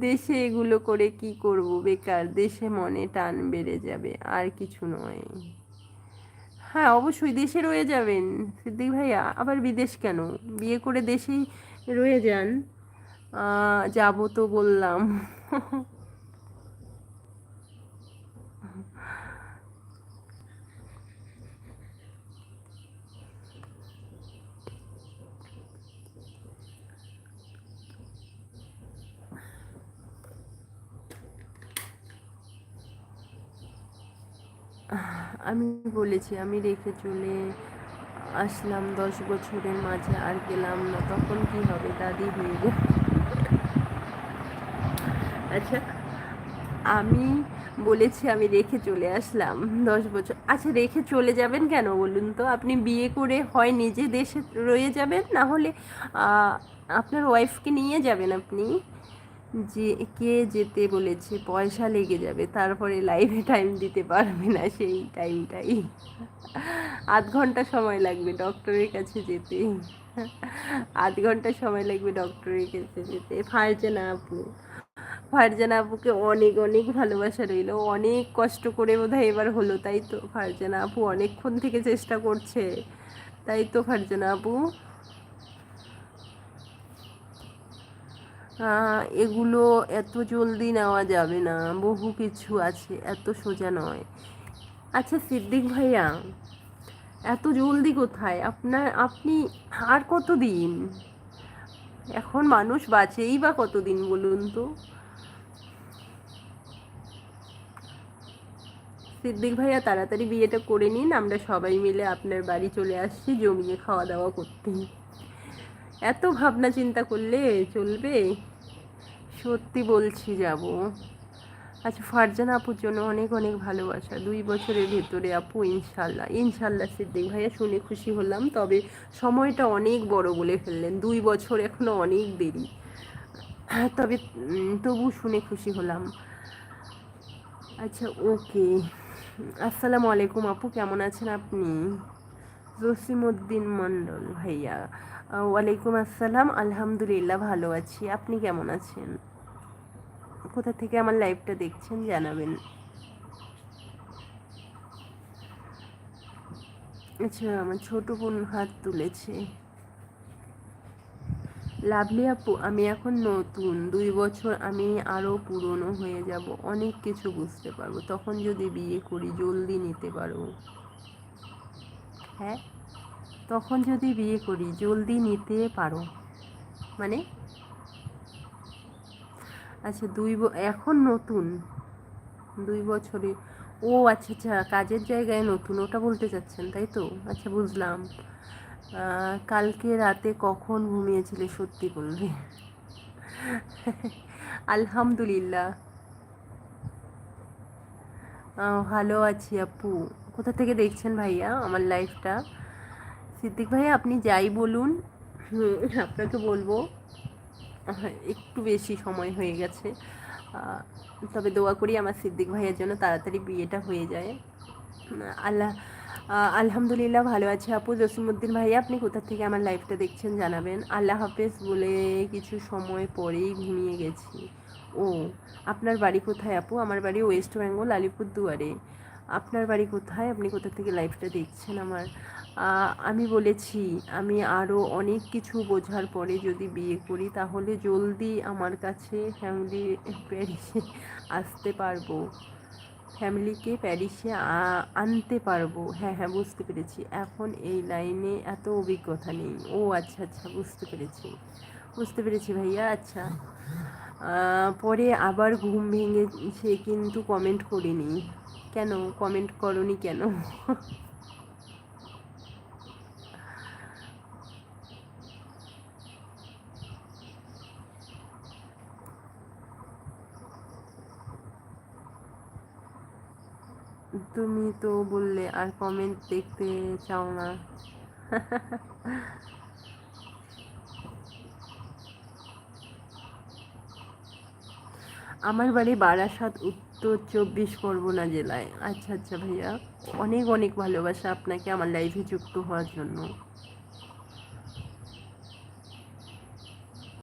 দেশে এগুলো করে কি করব? বেকার, দেশে মনে টান বেড়ে যাবে, আর কিছু নয়। হ্যাঁ অবশ্যই দেশে রয়ে যাবেন। সিদ্দিক ভাইয়া, আবার বিদেশ কেন? বিয়ে করে দেশেই রয়ে যান। যাব তো বললাম। আমি বলেছি, আমি রেখে চলে আসলাম দশ বছরের মাঝে আর গেলাম না। তখন কি হবে? দাদি হয়ে যাবে আচ্ছা আমি বলেছি আমি রেখে চলে আসলাম দশ বছর। আচ্ছা রেখে চলে যাবেন কেন বলুন তো? আপনি বিয়ে করে হয় নিজে দেশে রয়ে যাবেন? না হলে আপনার ওয়াইফকে নিয়ে যাবেন আপনি? যে কে যেতে বলেছে, পয়সা লেগে যাবে, তারপরে লাইভে টাইম দিতে পারবে না সেই টাইমটাই আধ ঘণ্টা সময় লাগবে ডক্টরের কাছে যেতে। আধ ঘণ্টা সময় লাগবে ডক্টরের কাছে যেতে। ফারজানা আপু, ফারজানা আপুকে অনেক অনেক ভালোবাসা রইল। অনেক কষ্ট করে বোধহয় এবার হলো, তাই তো? ফারজানা আপু অনেকক্ষণ থেকে চেষ্টা করছে। তাই তো ফারজানা আপু? এগুলো এত জলদি নেওয়া যাবে না। বহু কিছু আছে, এত সোজা নয়। আচ্ছা সিদ্দিক ভাইয়া, এত জলদি কোথায়? আপনার, আপনি আর কত দিন এখন মানুষ বাঁচেই বা কতদিন বলুন তো? সিদ্দিক ভাইয়া, তাড়াতাড়ি বিয়েটা করে নিন, আমরা সবাই মিলে আপনার বাড়ি চলে আসছি, জমিয়ে খাওয়া দাওয়া করতে। এত ভাবনা চিন্তা করলে চলবে? সত্যি বলছি যাব। আচ্ছা ফারজানা আপুর জন্য অনেক অনেক ভালোবাসা। দুই বছরের ভেতরে আপু, ইনশাল্লাহ। ইনশাল্লাহ সিদ্দিক ভাইয়া, শুনে খুশি হলাম। তবে সময়টা অনেক বড় বলে ফেললেন। দুই বছর এখনও অনেক দেরি। তবে তবু শুনে খুশি হলাম। আচ্ছা ওকে। আসসালামু আলাইকুম আপু, কেমন আছেন আপনি? জসিমউদ্দিন মণ্ডল ভাইয়া। ওয়ালাইকুম আসসালাম। আলহামদুলিল্লাহ, ভালো আছি। আপনি কেমন আছেন? কোথা থেকে আমার লাইভটা দেখছেন জানাবেন। আচ্ছা আমার ছোট বোন হাত তুলেছে। লাভলি আপু, আমি এখন নতুন। দুই বছর আমি আরও পুরনো হয়ে যাব, অনেক কিছু বুঝতে পারব। তখন যদি বিয়ে করি, জলদি নিতে পারব হ্যাঁ? তখন যদি বিয়ে করি, জলদি নিতে পারো। মানে আচ্ছা দুই এখন নতুন? দুই বছরে। ও আচ্ছা আচ্ছা কাজের জায়গায় নতুন, ওটা বলতে চাচ্ছেন, তাই তো? আচ্ছা বুঝলাম। কালকে রাতে কখন ঘুমিয়েছিলে, সত্যি বলবে? আলহামদুলিল্লাহ। ভালো আছি আপু। কোথা থেকে দেখছেন ভাইয়া আমার লাইফটা? সিদ্দিক ভাই আপনি যাই বলুন। আপনাকে বলব। একটু বেশি সময় হয়ে গেছে। তবে দোয়া করি আমার সিদ্দিক ভাইয়ের জন্য তাড়াতাড়ি বিয়েটা হয়ে যায়। আল্লাহ আলহামদুলিল্লাহ ভালো আছে আপু। জসিমুদ্দিন ভাইয়া, আপনি কোথা থেকে আমার লাইফটা দেখছেন জানাবেন। আল্লাহ হাফেজ বলে কিছু সময় পরেই ঘুমিয়ে গেছি। ও, আপনার বাড়ি কোথায় আপু? আমার বাড়ি ওয়েস্ট বেঙ্গল, আলিপুরদুয়ারে। আপনার বাড়ি কোথায়? আপনি কোথা থেকে লাইফটা দেখছেন আমার? আমি বলেছি, আমি আরও অনেক কিছু বোঝার পরে যদি বিয়ে করি, তাহলে জলদি আমার কাছে ফ্যামিলি প্যারিসে আসতে পারব। ফ্যামিলিকে প্যারিসে আনতে পারব। হ্যাঁ হ্যাঁ বুঝতে পেরেছি। এখন এই লাইনে এত অভিজ্ঞতা নেই। ও আচ্ছা আচ্ছা বুঝতে পেরেছি। বুঝতে পেরেছি ভাইয়া আচ্ছা। পরে আবার ঘুম ভেঙেছে, কিন্তু কমেন্ট করিনি। কেন? কমেন্ট করনি কেন? তুমি তো বললে আর কমেন্ট দেখতে চাও না। আমার বাড়ি বারাসাত, উত্তর চব্বিশ পরগনা জেলায়। আচ্ছা আচ্ছা ভাইয়া, অনেক অনেক ভালোবাসা আপনাকে আমার লাইফে যুক্ত হওয়ার জন্য।